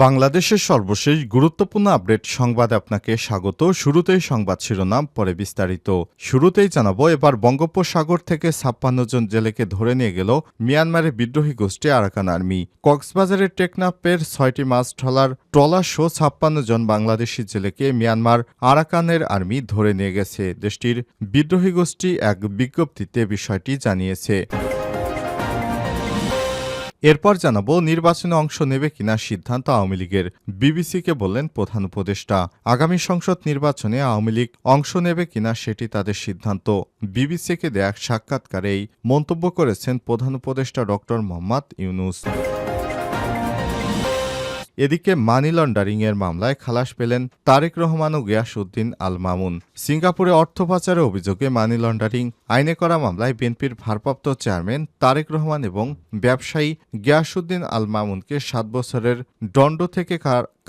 বাংলাদেশের সর্বশেষ গুরুত্বপূর্ণ আপডেট সংবাদে আপনাকে স্বাগত। শুরুতেই সংবাদ শিরোনাম, পরে বিস্তারিত। শুরুতেই জানাব, এবার বঙ্গোপসাগর থেকে ছাপ্পান্ন জন জেলেকে ধরে নিয়ে গেল মিয়ানমারের বিদ্রোহী গোষ্ঠী আরাকান আর্মি। কক্সবাজারের টেকনাপের ছয়টি মাছ ট্রলার ট্রলার সহ ছাপ্পান্ন জন বাংলাদেশি জেলেকে মিয়ানমার আরাকানের আর্মি ধরে নিয়ে গেছে। দেশটির বিদ্রোহী গোষ্ঠী এক বিজ্ঞপ্তিতে বিষয়টি জানিয়েছে। এরপর জানাব নির্বাচনে অংশ নেবে কিনা সিদ্ধান্ত আওয়ামী লীগের। বিবিসিকে বললেন প্রধান উপদেষ্টা। আগামী সংসদ নির্বাচনে আওয়ামী লীগ অংশ নেবে কিনা সেটি তাদের সিদ্ধান্ত। বিবিসিকে দেয়া সাক্ষাৎকারেই সাক্ষাৎকারে মন্তব্য করেছেন প্রধান উপদেষ্টা ডক্টর মোহাম্মদ ইউনুস। এদিকে মানি লন্ডারিংয়ের মামলায় খালাস পেলেন তারেক রহমান ও গিয়াসউদ্দিন আল মামুন সিঙ্গাপুরে অর্থ পাচারের অভিযোগে মানি লন্ডারিং আইনে করা মামলায় বিএনপির ভারপ্রাপ্ত চেয়ারম্যান তারেক রহমান এবং ব্যবসায়ী গিয়াসউদ্দিন আল মামুনকে সাত বছরের দণ্ড থেকে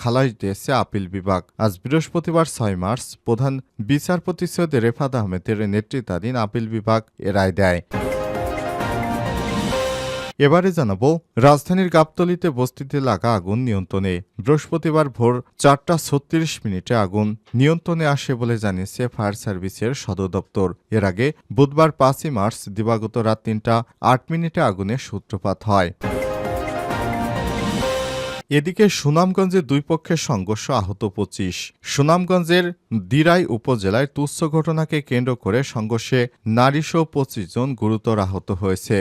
খালাস দিয়েছে আপিল বিভাগ। আজ বৃহস্পতিবার ছয় মার্চ প্রধান বিচারপতি সৈয়দ রেফাত আহমেদের নেতৃত্বাধীন আপিল বিভাগ এ রায় দেয়। এবারে জানাব, রাজধানীর গাবতলিতে বস্তিতে লাগা আগুন নিয়ন্ত্রণে। বৃহস্পতিবার ভোর চারটা ছত্রিশ মিনিটে আগুন নিয়ন্ত্রণে আসে বলে জানিয়েছে ফায়ার সার্ভিসের সদর দপ্তর। এর আগে বুধবার পাঁচই মার্চ দিবাগত রাত তিনটা আট মিনিটে আগুনের সূত্রপাত হয়। এদিকে সুনামগঞ্জে দুই পক্ষের সংঘর্ষ আহত পঁচিশ। সুনামগঞ্জের দিরাই উপজেলায় তুচ্ছ ঘটনাকে কেন্দ্র করে সংঘর্ষে নারীসহ পঁচিশ জন গুরুতর আহত হয়েছে।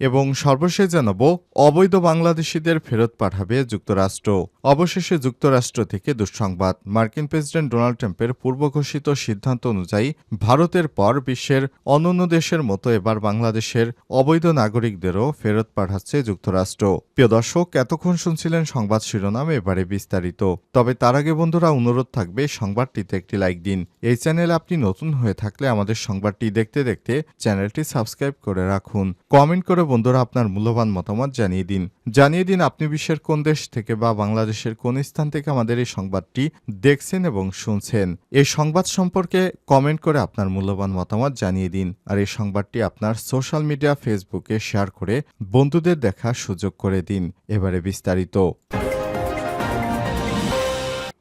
এবং সর্বশেষ জানাব, অবৈধ বাংলাদেশিদের ফেরত পাঠাবে যুক্তরাষ্ট্র। অবশেষে যুক্তরাষ্ট্র থেকে দুঃসংবাদ। মার্কিন প্রেসিডেন্ট ডোনাল্ড ট্রাম্পের পূর্ব ঘোষিত সিদ্ধান্ত অনুযায়ী ভারতের পর বিশ্বের অন্যান্য দেশের মতো এবার বাংলাদেশের অবৈধ নাগরিকদেরও ফেরত পাঠাচ্ছে যুক্তরাষ্ট্র। প্রিয় দর্শক, এতক্ষণ শুনছিলেন সংবাদ শিরোনাম, এবারে বিস্তারিত। তবে তার আগে বন্ধুরা, অনুরোধ থাকবে সংবাদটিতে একটি লাইক দিন। এই চ্যানেল আপনি নতুন হয়ে থাকলে আমাদের সংবাদটি দেখতে দেখতে চ্যানেলটি সাবস্ক্রাইব করে রাখুন। কমেন্ট করে বন্ধুরা, আপনার মূল্যবান মতামত জানিয়ে দিন। জানিয়ে দিন আপনি বিশ্বের কোন দেশ থেকে বা বাংলাদেশের কোন স্থান থেকে আমাদের এই সংবাদটি দেখছেন এবং শুনছেন। এই সংবাদ সম্পর্কে কমেন্ট করে আপনার মূল্যবান মতামত জানিয়ে দিন আর এই সংবাদটি আপনার সোশ্যাল মিডিয়া ফেসবুকে শেয়ার করে বন্ধুদের দেখার সুযোগ করে দিন। এবারে বিস্তারিত।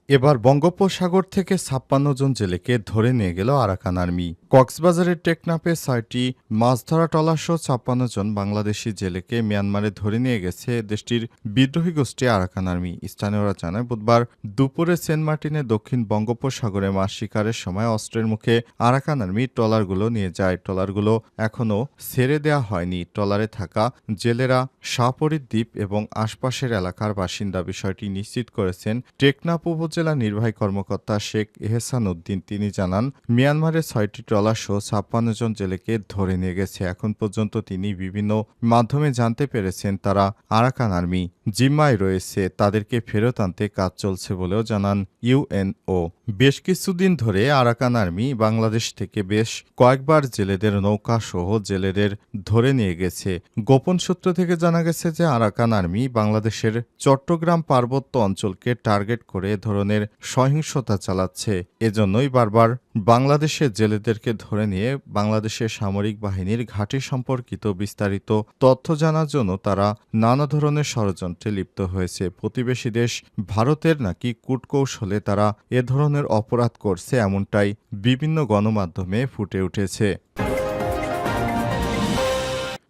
এবার বঙ্গোপসাগর থেকে ছাপ্পান্ন জন জেলেকে ধরে নিয়ে গেল আরাকান আর্মি। কক্সবাজারের টেকনাপে ছয়টি মাছ ধরা টলাসহ ছাপ্পান্ন জন বাংলাদেশি জেলেকে মিয়ানমারে ধরে নিয়ে গেছে দেশটির বিদ্রোহী গোষ্ঠী আরাকান আর্মি। স্থানীয়রা জানায়, বুধবার দুপুরে সেন্ট মার্টিনে দক্ষিণ বঙ্গোপসাগরে মাছ শিকারের সময় অস্ত্রের মুখে আরাকান আর্মি ট্রলারগুলো নিয়ে যায়। ট্রলারগুলো এখনও ছেড়ে দেওয়া হয়নি। ট্রলারে থাকা জেলেরা শাহপরীর দ্বীপ এবং আশপাশের এলাকার বাসিন্দা বিষয়টি নিশ্চিত করেছেন। টেকনাপ উপজেলা নির্বাহী কর্মকর্তা শেখ এহসান উদ্দিন, তিনি জানান মিয়ানমারের ছয়টি ট্রলার সহ ছাপ্পান্ন জন জেলেকে ধরে নিয়ে গেছে। এখন পর্যন্ত তিনি বিভিন্ন মাধ্যমে জানতে পেরেছেন তারা আরাকান আর্মি জিম্মায় রয়েছে। তাদেরকে ফেরত আনতে কাজ চলছে বলেও জানান ইউএনও বেশ কিছুদিন ধরে আরাকান আর্মি বাংলাদেশ থেকে বেশ কয়েকবার জেলেদের নৌকা সহ জেলেদের ধরে নিয়ে গেছে। গোপন সূত্র থেকে জানা গেছে যে আরাকান আর্মি বাংলাদেশের চট্টগ্রাম পার্বত্য অঞ্চলকে টার্গেট করে এ ধরনের সহিংসতা চালাচ্ছে। এজন্যই বারবার বাংলাদেশের জেলেদেরকে ধরে নিয়ে বাংলাদেশের সামরিক বাহিনীর ঘাঁটি সম্পর্কিত বিস্তারিত তথ্য জানার জন্য তারা নানা ধরনের ষড়যন্ত্রে লিপ্ত হয়েছে। প্রতিবেশী দেশ ভারতের নাকি কূটকৌশলে তারা এ ধরনের অপরাধ করছে এমনটাই বিভিন্ন গণমাধ্যমে ফুটে উঠেছে।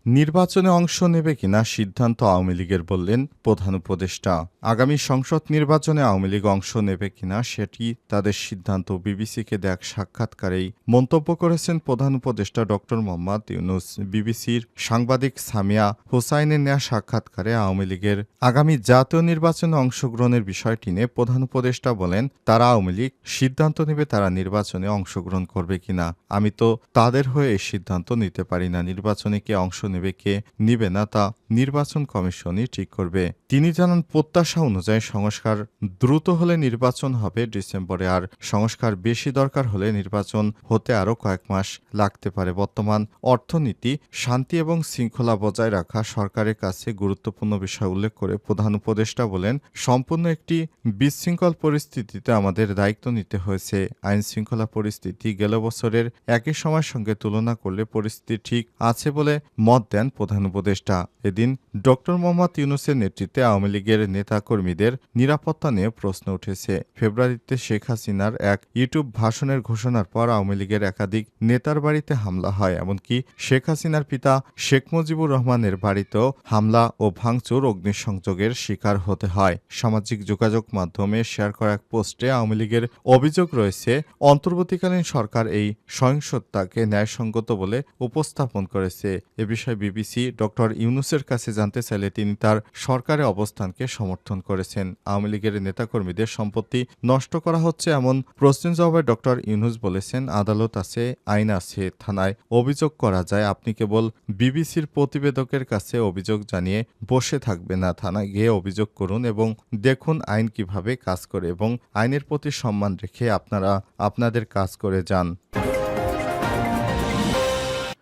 নির্বাচনে অংশ নেবে কিনা সিদ্ধান্ত আওয়ামী লীগের বললেন প্রধান উপদেষ্টা। আগামী সংসদ নির্বাচনে আওয়ামী লীগ অংশ নেবে কিনা সেটি তাদের সিদ্ধান্ত। বিবিসিকে দেখ সাক্ষাৎকারেই মন্তব্য করেছেন প্রধান উপদেষ্টা ডক্টর মোহাম্মদ ইউনুস। বিবিসির সাংবাদিক সামিয়া হোসাইনের নেয়া সাক্ষাৎকারে আওয়ামী লীগের আগামী জাতীয় নির্বাচনে অংশগ্রহণের বিষয়টি নিয়ে প্রধান উপদেষ্টা বলেন, তারা আওয়ামী লীগ সিদ্ধান্ত নেবে তারা নির্বাচনে অংশগ্রহণ করবে কিনা। আমি তো তাদের হয়ে এই সিদ্ধান্ত নিতে পারি না। নির্বাচনে কে অংশ নেবে কে নিবে না তা নির্বাচন কমিশনই ঠিক করবে। তিনি জানান, প্রত্যাশা অনুযায়ী সংস্কার দ্রুত হলে নির্বাচন হবে ডিসেম্বরে আর সংস্কার বেশি দরকার হলে নির্বাচন হতে আরও কয়েক মাস লাগতে পারে। বর্তমান অর্থনীতি শান্তি এবং শৃঙ্খলা বজায় রাখা সরকারের কাছে গুরুত্বপূর্ণ বিষয় উল্লেখ করে প্রধান উপদেষ্টা বলেন, সম্পূর্ণ একটি বিশৃঙ্খল পরিস্থিতিতে আমাদের দায়িত্ব নিতে হয়েছে। আইন শৃঙ্খলা পরিস্থিতি গেল বছরের একই সময়ের সঙ্গে তুলনা করলে পরিস্থিতি ঠিক আছে বলে মত দেন প্রধান উপদেষ্টা। এদিন ডক্টর মোহাম্মদ ইউনুসের নেতৃত্বে আওয়ামী লীগের নেতাকর্মীদের নিরাপত্তা নিয়ে প্রশ্ন উঠেছে। ফেব্রুয়ারিতে শেখ হাসিনার এক ইউটিউব ভাষণের ঘোষণার পর আওয়ামী লীগের একাধিক নেতার বাড়িতে হামলা হয়, এমনকি শেখ হাসিনার পিতা শেখ মুজিবুর রহমানের বাড়িতেও হামলা ও ভাঙচুর, অগ্নিসংযোগের শিকার হতে হয়। সামাজিক যোগাযোগ মাধ্যমে শেয়ার করা এক পোস্টে আওয়ামী লীগের অভিযোগ রয়েছে, অন্তর্বর্তীকালীন সরকার এই সহিংসতাকে ন্যায়সঙ্গত বলে উপস্থাপন করেছে। এ বিষয়ে বিবিসি ডক্টর ইউনুসের কাছে জানতে চাইলে তিনি তার সরকারের অবস্থানকে সমর্থন করেছেন। আওয়ামী লীগের নেতাকর্মীদের সম্পত্তি নষ্ট করা হচ্ছে এমন প্রশ্নের জবাবে ডক্টর ইউনুস বলেছেন, আদালত আছে, আইন আছে, থানায় অভিযোগ করা যায়। আপনি কেবল বিবিসির প্রতিবেদকের কাছে অভিযোগ জানিয়ে বসে থাকবে না, থানায় গিয়ে অভিযোগ করুন এবং দেখুন আইন কীভাবে কাজ করে এবং আইনের প্রতি সম্মান রেখে আপনারা, আপনাদের কাজ করে যান।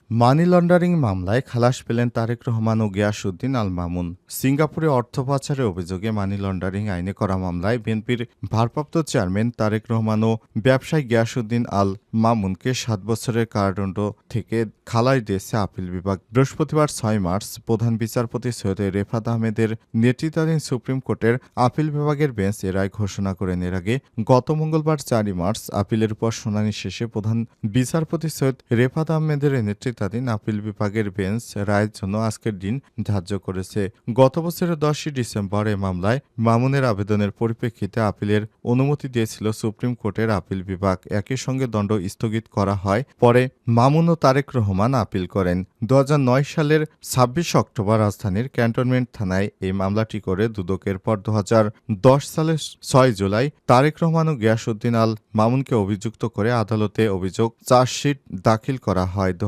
মানি লন্ডারিং মামলায় খালাস পেলেন তারেক রহমান ও গিয়াসুদ্দিন আল মামুন সিঙ্গাপুরে অর্থ পাচারের অভিযোগে মানি লন্ডারিং আইনে করা মামলায় বিএনপির ভারপ্রাপ্ত চেয়ারম্যান তারেক রহমান ও ব্যবসায়ী গিয়াসুদ্দিন আল মামুনকে সাত বছরের কারাদণ্ড থেকে খালাস দিয়েছে আপিল বিভাগ। বৃহস্পতিবার ছয় মার্চ প্রধান বিচারপতি সৈয়দ রেফাত আহমেদের নেতৃত্বাধীন সুপ্রিম কোর্টের আপিল বিভাগের বেঞ্চ এ রায় ঘোষণা করেন। এর আগে গত মঙ্গলবার চারই মার্চ আপিলের উপর শুনানি শেষে প্রধান বিচারপতি সৈয়দ রেফাত আহমেদের নেতৃত্বাধীন আপিল বিভাগের বেঞ্চ রায়ের জন্য আজকের দিন ধার্য করেছে। গত বছরের দশই ডিসেম্বর এ মামলায় মামুনের আবেদনের পরিপ্রেক্ষিতে আপিলের অনুমতি দিয়েছিল সুপ্রিম কোর্টের আপিল বিভাগ। একই সঙ্গে দণ্ড স্থগিত করা হয়। পরে মামুন ও তারেক রহমান আপিল করেন। দু হাজার নয় সালের ছাব্বিশ অক্টোবর রাজধানীর ক্যান্টনমেন্ট থানায় এই মামলাটি করে দুদকের পর দু হাজার দশ সালের ছয় জুলাই তারেক রহমান ও গিয়াসুদ্দিন আল মামুনকে অভিযুক্ত করে আদালতে অভিযোগ চার্জশিট দাখিল করা হয়। দু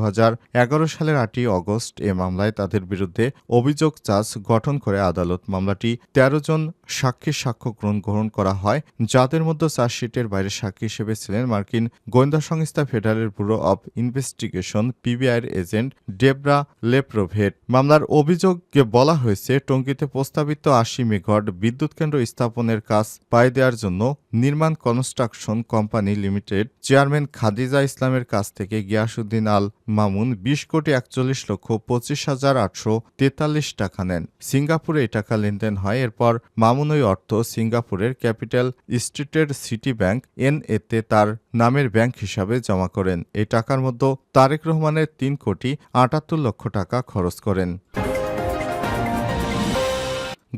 সালের আটই অগস্ট এ মামলায় তাদের বিরুদ্ধে অভিযোগ চার্জ গঠন করে আদালত মামলাটি তেরো জন সাক্ষীর সাক্ষ্য গ্রহণ করা হয়। যাদের মধ্যে চার্জশিটের বাইরে সাক্ষী হিসেবে ছিলেন মার্কিন গোয়েন্দা সংস্থা ফেডারেল ব্যুরো অব ইনভেস্টিগেশন, পিবিআইয়ের এজেন্ট ডেবরা লেপ্রোভেট মামলার অভিযোগে বলা হয়েছে, টঙ্গীতে প্রস্তাবিত আশি মেঘট বিদ্যুৎ কেন্দ্র স্থাপনের কাজ পায় দেওয়ার জন্য নির্মাণ construction company limited chairman Khadija ইসলামের কাছ থেকে গিয়াসুদ্দিন আল মামুন বিশ কোটি একচল্লিশ লক্ষ পঁচিশ হাজার আটশো তেতাল্লিশ টাকা নেন। সিঙ্গাপুরে এই টাকা লেনদেন হয়। এরপর মামুন ওই অর্থ সিঙ্গাপুরের ক্যাপিটাল স্ট্রিটের সিটি ব্যাংক এন এতে তার নামের ব্যাংক হিসাবে জমা করেন। এই টাকার মধ্যে তারেক রহমানের তিন কোটি আটাত্তর লক্ষ টাকা খরচ করেন।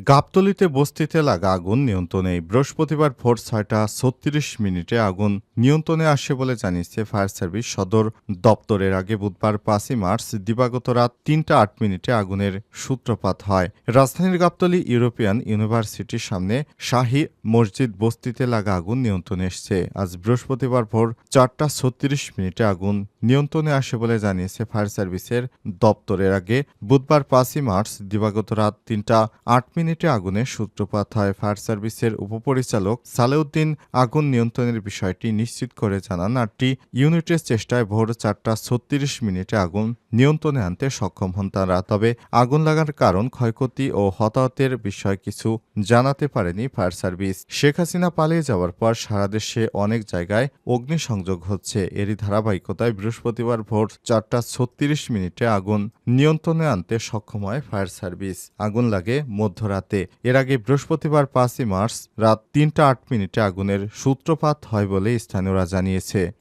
গাবতলিতে বস্তিতে লাগা আগুন নিয়ন্ত্রণে বৃহস্পতিবার ভোর ছয়টা ছত্রিশ মিনিটে আগুন নিয়ন্ত্রণে আসে বলে জানিয়েছে ফায়ার সার্ভিস সদর দপ্তরের আগে বুধবার পাঁচই মার্চ দিবাগত রাত তিনটা আট মিনিটে আগুনের সূত্রপাত হয়। রাজধানীর গাবতলি ইউরোপিয়ান ইউনিভার্সিটির সামনে শাহী মসজিদ বস্তিতে লাগা আগুন নিয়ন্ত্রণে এসছে। আজ বৃহস্পতিবার ভোর চারটা ছত্রিশ মিনিটে আগুন নিয়ন্ত্রণে আসে বলে জানিয়েছে ফায়ার সার্ভিসের দপ্তরের আগে। বুধবার পাঁচই মার্চ দিবাগত রাত তিনটা আট মিনিটে আগুনের সূত্রপাত হয়। ফায়ার সার্ভিসের উপপরিচালক সালেউদ্দিন আগুন নিয়ন্ত্রণের বিষয়টি নিশ্চিত করে জানান, আটটি ইউনিটের চেষ্টায় ভোর চারটা ছত্রিশ মিনিটে আগুন নিয়ন্ত্রণে আনতে সক্ষম হন তারা। তবে আগুন লাগার কারণ, ক্ষয়ক্ষতি ও হতাহতের বিষয় কিছু জানাতে পারেনি ফায়ার সার্ভিস। শেখ হাসিনা পালিয়ে যাওয়ার পর সারা দেশে অনেক জায়গায় অগ্নিসংযোগ হচ্ছে। এরই ধারাবাহিকতায় বৃহস্পতিবার ভোর চারটা ছত্রিশ মিনিটে আগুন নিয়ন্ত্রণে আনতে সক্ষম হয় ফায়ার সার্ভিস। আগুন লাগে মধ্যরাতে। এর আগে বৃহস্পতিবার পাঁচই মার্চ রাত তিনটা আট মিনিটে আগুনের সূত্রপাত হয় বলে স্থানীয়রা জানিয়েছে।